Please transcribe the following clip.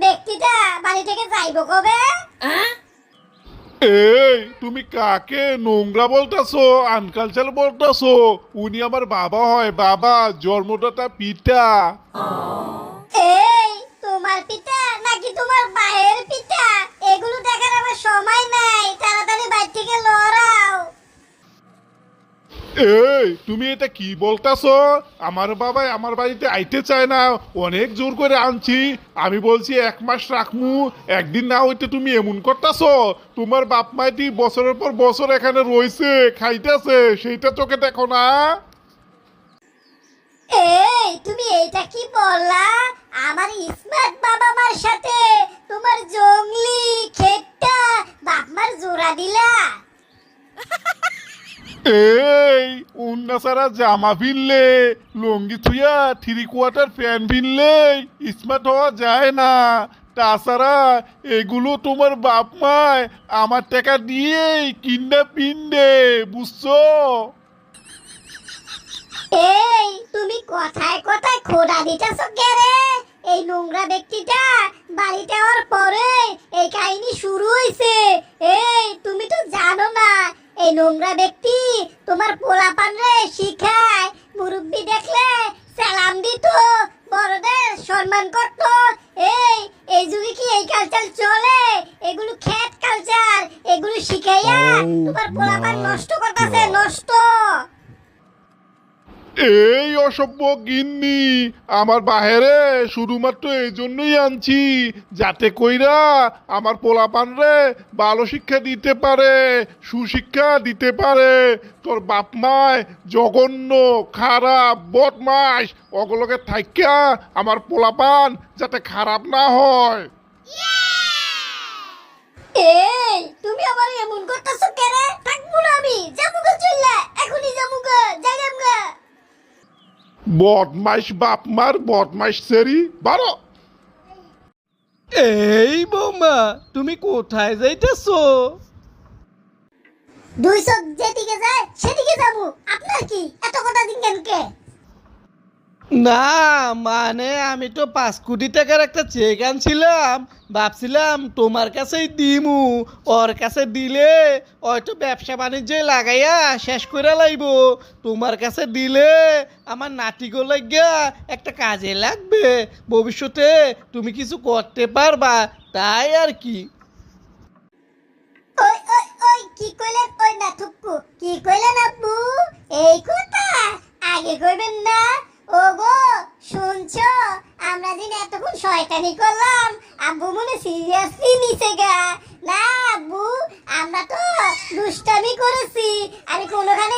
ব্যক্তিটা বাড়ি থেকে যাইব কবে? এই তুমি কাকে নোংরা বলতাছো আনকালচার বলতাছো? উনি আমার বাবা হয় বাবা জন্মদাতা পিতা এই তোমার পিতা নাকি তোমার ভাইয়ের পিতা এগুলো দেখার আমার সময় নাই তাড়াতাড়ি বাড়ি থেকে লড়াও এই, তুমি এটা কি বলতাছো? আমার বাবা আমার বাড়িতে আইতে চায় না। অনেক জোর করে আনছি। আমি বলছি, এক মাস রাখমু, একদিন না হইতে তুমি এমন করতাছো। তোমার বাপ মাইটি বছরের পর বছর এখানে রয়েছে খাইতেছে, সেইটা চোখে দেখো না। এই, তুমি এইটা কি বললা? আমার স্মার্ট বাবা মার সাথে তোমার জঙ্গলি খেটটা বাপ মার জোড়া দিলা এই, উন্না সারা জামা পিনলে লঙ্গি থুইয়া থ্রি কোয়ার্টার প্যান্ট পিনলে স্মার্ট হওয়া যায় না। তাছাড়া এগুলো তোমার বাপ মায় আমার টাকা দিয়েই কিনা পিনবে, বুঝছ? এই, তুমি কথায় কথায় খোদা দিতেছ কেরে এই নোংরা ব্যক্তিটা বাড়িতে হওয়ার পরে এই কাহিনী শুরু হয়েছে এই, তুমি তো জানো না এই নোংরা ব্যক্তি তোমার পোলাপান রে শিখায় মুরব্বী দেখলে সালাম দিত বড়দের সম্মান করত। এই এই যুগে কি এই কালচার চলে? এগুলো খ্যাত কালচার এগুলো শিখাইয়া Oh তোমার পোলাপান নষ্ট করতেছে নষ্ট। এই অসভ্য গিন্নি, আমার বাহেরে শুধুমাত্র এই জন্যই আনছি, যাতে কইরা আমার পোলাপান রে ভালো শিক্ষা দিতে পারে, সুশিক্ষা দিতে পারে। তোর বাপ মায় জঘন্য, খারাপ বদমাস ওগুলোকে থাইকা আমার পোলাপান যাতে খারাপ না হয়। তুমি আবার এমন করতেছো কেরে থাকব না আমি যাবুগা চললা এখনই যাবুগা যাইরামগা বদমাইশ বাপ মার বদমাইশ সেরি। বারো। এই বোমা তুমি কোথায় যাইতেছো? দুই চোখ যেদিকে যায় সেদিকে যাব আপনার কি এত কথা দিন কে না মানে আমি তো পাঁচ কোটি টাকার একটা চেক আনছিলাম। ভাবছিলাম তোমার কাছেই দিমু, ওর কাছে দিলে হয়তো ব্যবসা বাণিজ্যে লাগাইয়া শেষ করে লাইব। তোমার কাছে দিলে আমার নাতিগো লাগিয়া একটা কাজে লাগবে। ভবিষ্যতে তুমি কিছু করতে পারবা, তাই আর কি। কি কইলেন? ওই না থুকু কি কইলেন আব্বু? এই কথা আগে কইবেন শয়তানি করলাম। আব্বু মনে সিরিয়াসলি নিচে গা। না আব্বু, আমরা তো দুষ্টামি করেছি আমি কোনোখানে